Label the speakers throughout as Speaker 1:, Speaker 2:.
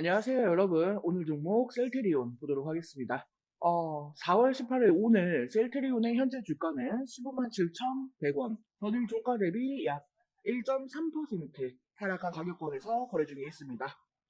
Speaker 1: 안녕하세요, 여러분. 오늘 종목 셀트리온 보도록 하겠습니다. 어, 4월 18일 오늘 셀트리온의 현재 주가는 15만 7,100원. 전일 종가 대비 약 1.3% 하락한 가격권에서 거래 중에 있습니다.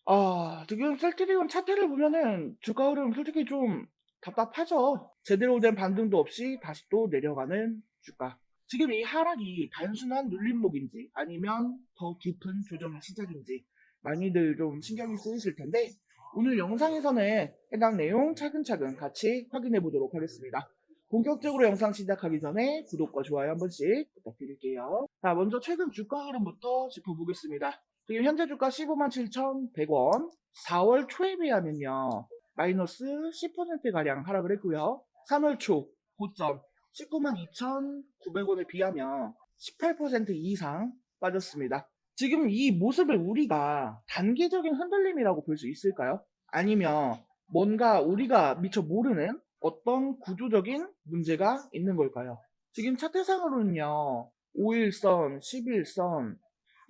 Speaker 1: 아, 지금 셀트리온 차트를 보면은 주가 흐름 솔직히 좀 답답하죠. 제대로 된 반등도 없이 다시 또 내려가는 주가. 지금 이 하락이 단순한 눌림목인지 아니면 더 깊은 조정의 시작인지 많이들 좀 신경이 쓰이실 텐데 오늘 영상에서는 해당 내용 차근차근 같이 확인해 보도록 하겠습니다. 본격적으로 영상 시작하기 전에 구독과 좋아요 한 번씩 부탁드릴게요. 자, 먼저 최근 주가 흐름부터 짚어보겠습니다. 지금 현재 주가 15만 7,100원, 4월 초에 비하면요. 마이너스 10%가량 하락을 했고요. 3월 초 고점 19만 2,900원에 비하면 18% 이상 빠졌습니다. 지금 이 모습을 우리가 단기적인 흔들림이라고 볼 수 있을까요? 아니면 뭔가 우리가 미처 모르는 어떤 구조적인 문제가 있는 걸까요? 지금 차트상으로는요, 5일선, 11선,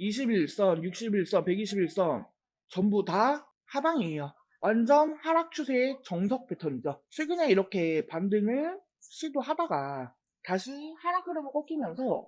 Speaker 1: 21선, 61선, 121선 전부 다 하방이에요. 완전 하락 추세의 정석 패턴이죠. 최근에 이렇게 반등을 시도하다가 다시 하락 흐름을 꺾이면서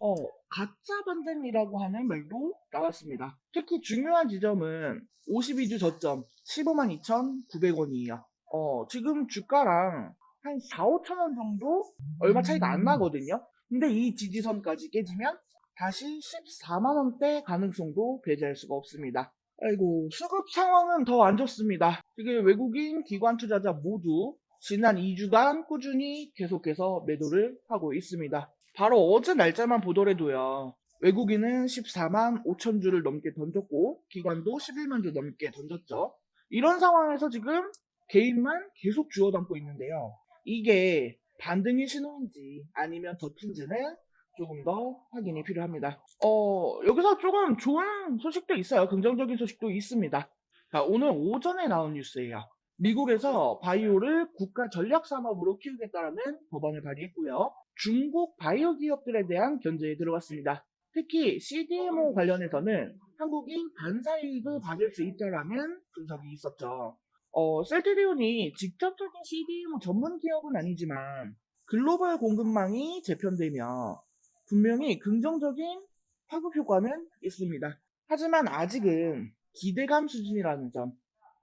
Speaker 1: 어, 가짜 반등이라고 하는 말도 나왔습니다. 특히 중요한 지점은 52주 저점 15만 2,900원이에요. 어, 지금 주가랑 한 4, 5천 원 정도 얼마 차이가 안 나거든요. 근데 이 지지선까지 깨지면 다시 14만 원대 가능성도 배제할 수가 없습니다. 아이고, 수급 상황은 더 안 좋습니다. 지금 외국인 기관 투자자 모두 지난 2주간 꾸준히 계속해서 매도를 하고 있습니다. 바로 어제 날짜만 보더라도요. 외국인은 14만 5천 주를 넘게 던졌고 기관도 11만 주 넘게 던졌죠. 이런 상황에서 지금 개인만 계속 주워 담고 있는데요. 이게 반등의 신호인지 아니면 덧힌지는 조금 더 확인이 필요합니다. 어, 여기서 조금 좋은 소식도 있어요. 긍정적인 소식도 있습니다. 자, 오늘 오전에 나온 뉴스예요. 미국에서 바이오를 국가 전략 산업으로 키우겠다라는 법안을 발의했고요. 중국 바이오 기업들에 대한 견제에 들어갔습니다. 특히 CDMO 관련해서는 한국이 반사이익을 받을 수 있다라는 분석이 있었죠. 어, 셀트리온이 직접적인 CDMO 전문 기업은 아니지만 글로벌 공급망이 재편되며 분명히 긍정적인 파급 효과는 있습니다. 하지만 아직은 기대감 수준이라는 점,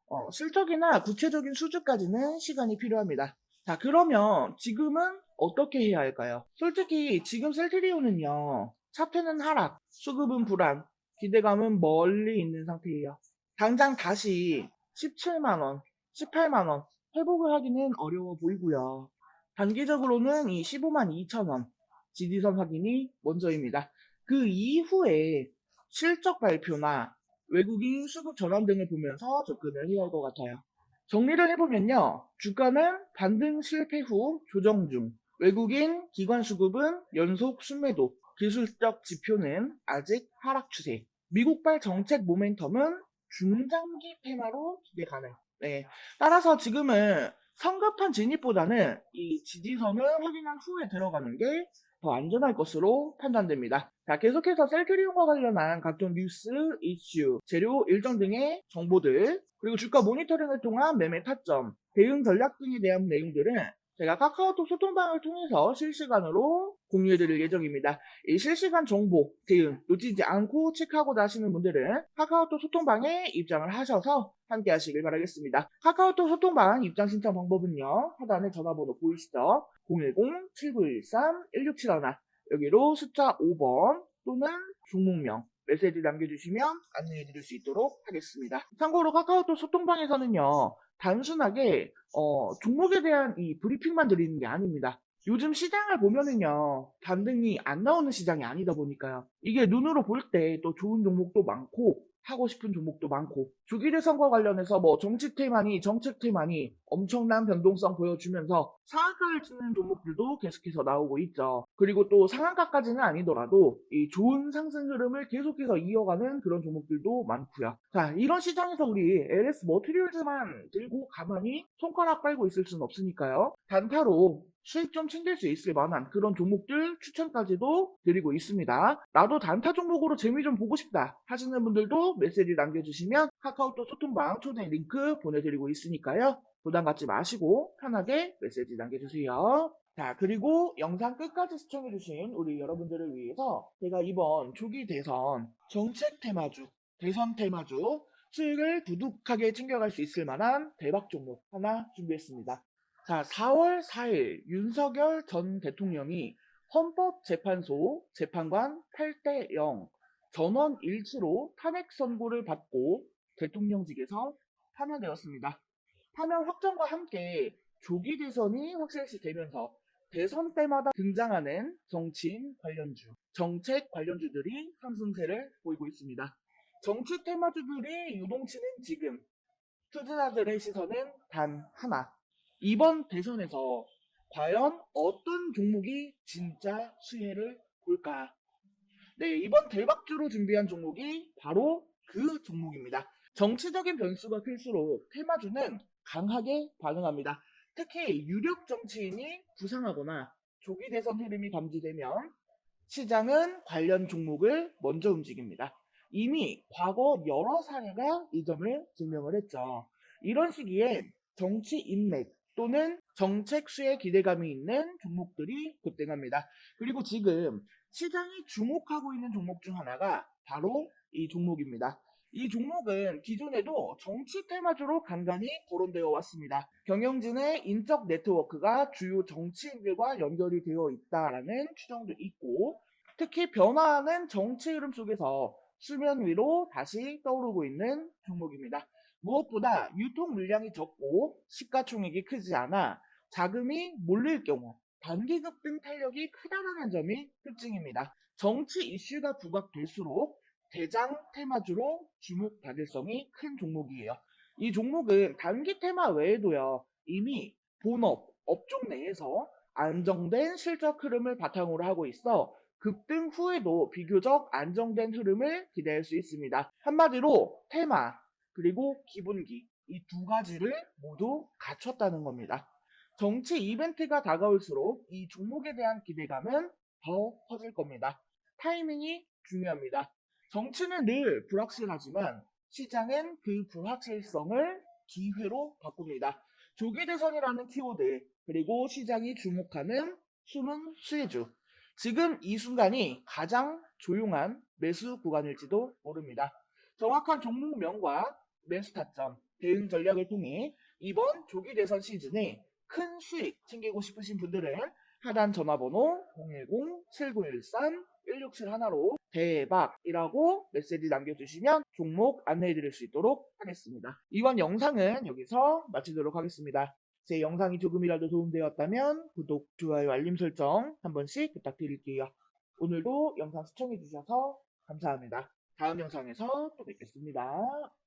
Speaker 1: 어, 실적이나 구체적인 수주까지는 시간이 필요합니다. 자, 그러면 지금은 어떻게 해야 할까요? 솔직히 지금 셀트리온은요, 차트는 하락, 수급은 불안, 기대감은 멀리 있는 상태예요. 당장 다시 17만원, 18만원 회복을 하기는 어려워 보이고요. 단기적으로는 이 15만 2천원 지지선 확인이 먼저입니다. 그 이후에 실적 발표나 외국인 수급 전환 등을 보면서 접근을 해야 할 것 같아요. 정리를 해보면요. 주가는 반등 실패 후 조정 중. 외국인 기관 수급은 연속 순매도. 기술적 지표는 아직 하락 추세. 미국발 정책 모멘텀은 중장기 테마로 기대 가능. 네. 따라서 지금은 성급한 진입보다는 이 지지선을 확인한 후에 들어가는 게 더 안전할 것으로 판단됩니다. 자, 계속해서 셀트리온과 관련한 각종 뉴스, 이슈, 재료 일정 등의 정보들, 그리고 주가 모니터링을 통한 매매 타점, 대응 전략 등에 대한 내용들은 제가 카카오톡 소통방을 통해서 실시간으로 공유해드릴 예정입니다. 이 실시간 정보, 대응 놓치지 않고 체크하고 나시는 분들은 카카오톡 소통방에 입장을 하셔서 함께 하시길 바라겠습니다. 카카오톡 소통방 입장 신청 방법은요. 하단에 전화번호 보이시죠? 010-7913-1671 여기로 숫자 5번 또는 종목명 메시지 남겨주시면 안내해드릴 수 있도록 하겠습니다. 참고로 카카오톡 소통방에서는요. 단순하게 어, 종목에 대한 이 브리핑만 드리는 게 아닙니다. 요즘 시장을 보면은요, 반등이 안 나오는 시장이 아니다 보니까요. 이게 눈으로 볼 때 또 좋은 종목도 많고, 하고 싶은 종목도 많고, 주기대 선거 관련해서 뭐 정치 테마니, 정책 테마니 엄청난 변동성 보여주면서 상한가를 찍는 종목들도 계속해서 나오고 있죠. 그리고 또 상한가까지는 아니더라도 이 좋은 상승 흐름을 계속해서 이어가는 그런 종목들도 많고요. 자, 이런 시장에서 우리 LS 머티리얼즈만 들고 가만히 손가락 빨고 있을 수는 없으니까요. 단타로 수익 좀 챙길 수 있을 만한 그런 종목들 추천까지도 드리고 있습니다. 나도 단타 종목으로 재미 좀 보고 싶다 하시는 분들도 메시지 남겨주시면 카카오톡 소통방 초대 링크 보내드리고 있으니까요. 부담 갖지 마시고 편하게 메시지 남겨주세요. 자, 그리고 영상 끝까지 시청해주신 우리 여러분들을 위해서 제가 이번 조기 대선 정책 테마주, 대선 테마주 수익을 두둑하게 챙겨갈 수 있을 만한 대박 종목 하나 준비했습니다. 자, 4월 4일 윤석열 전 대통령이 헌법재판소 재판관 8대 0 전원 일치로 탄핵 선고를 받고 대통령직에서 파면되었습니다. 파면 확정과 함께 조기 대선이 확실시 되면서 대선 때마다 등장하는 정치인 관련주, 정책 관련주들이 상승세를 보이고 있습니다. 정치 테마주들이 유동치는 지금 투자자들의 시선은 단 하나. 이번 대선에서 과연 어떤 종목이 진짜 수혜를 볼까? 네, 이번 대박주로 준비한 종목이 바로 그 종목입니다. 정치적인 변수가 클수록 테마주는 강하게 반응합니다. 특히 유력 정치인이 부상하거나 조기 대선 흐름이 감지되면 시장은 관련 종목을 먼저 움직입니다. 이미 과거 여러 사례가 이 점을 증명을 했죠. 이런 시기에 정치 인맥 또는 정책 수에 기대감이 있는 종목들이 급등합니다. 그리고 지금 시장이 주목하고 있는 종목 중 하나가 바로 이 종목입니다. 이 종목은 기존에도 정치 테마주로 간간히 거론되어 왔습니다. 경영진의 인적 네트워크가 주요 정치인들과 연결이 되어 있다라는 추정도 있고 특히 변화하는 정치 흐름 속에서 수면 위로 다시 떠오르고 있는 종목입니다. 무엇보다 유통 물량이 적고 시가총액이 크지 않아 자금이 몰릴 경우 단기 급등 탄력이 크다라는 점이 특징입니다. 정치 이슈가 부각될수록 대장 테마주로 주목 받을성이 큰 종목이에요. 이 종목은 단기 테마 외에도요 이미 본업 업종 내에서 안정된 실적 흐름을 바탕으로 하고 있어 급등 후에도 비교적 안정된 흐름을 기대할 수 있습니다. 한마디로 테마 그리고 기본기 이 두 가지를 모두 갖췄다는 겁니다. 정치 이벤트가 다가올수록 이 종목에 대한 기대감은 더 커질 겁니다. 타이밍이 중요합니다. 정치는 늘 불확실하지만 시장은 그 불확실성을 기회로 바꿉니다. 조기 대선이라는 키워드 그리고 시장이 주목하는 숨은 수혜주 지금 이 순간이 가장 조용한 매수 구간일지도 모릅니다. 정확한 종목명과 매수 타점, 대응 전략을 통해 이번 조기 대선 시즌에 큰 수익 챙기고 싶으신 분들은 하단 전화번호 010-7913-1671로 대박이라고 메시지 남겨주시면 종목 안내해드릴 수 있도록 하겠습니다. 이번 영상은 여기서 마치도록 하겠습니다. 제 영상이 조금이라도 도움되었다면 구독, 좋아요, 알림 설정 한 번씩 부탁드릴게요. 오늘도 영상 시청해주셔서 감사합니다. 다음 영상에서 또 뵙겠습니다.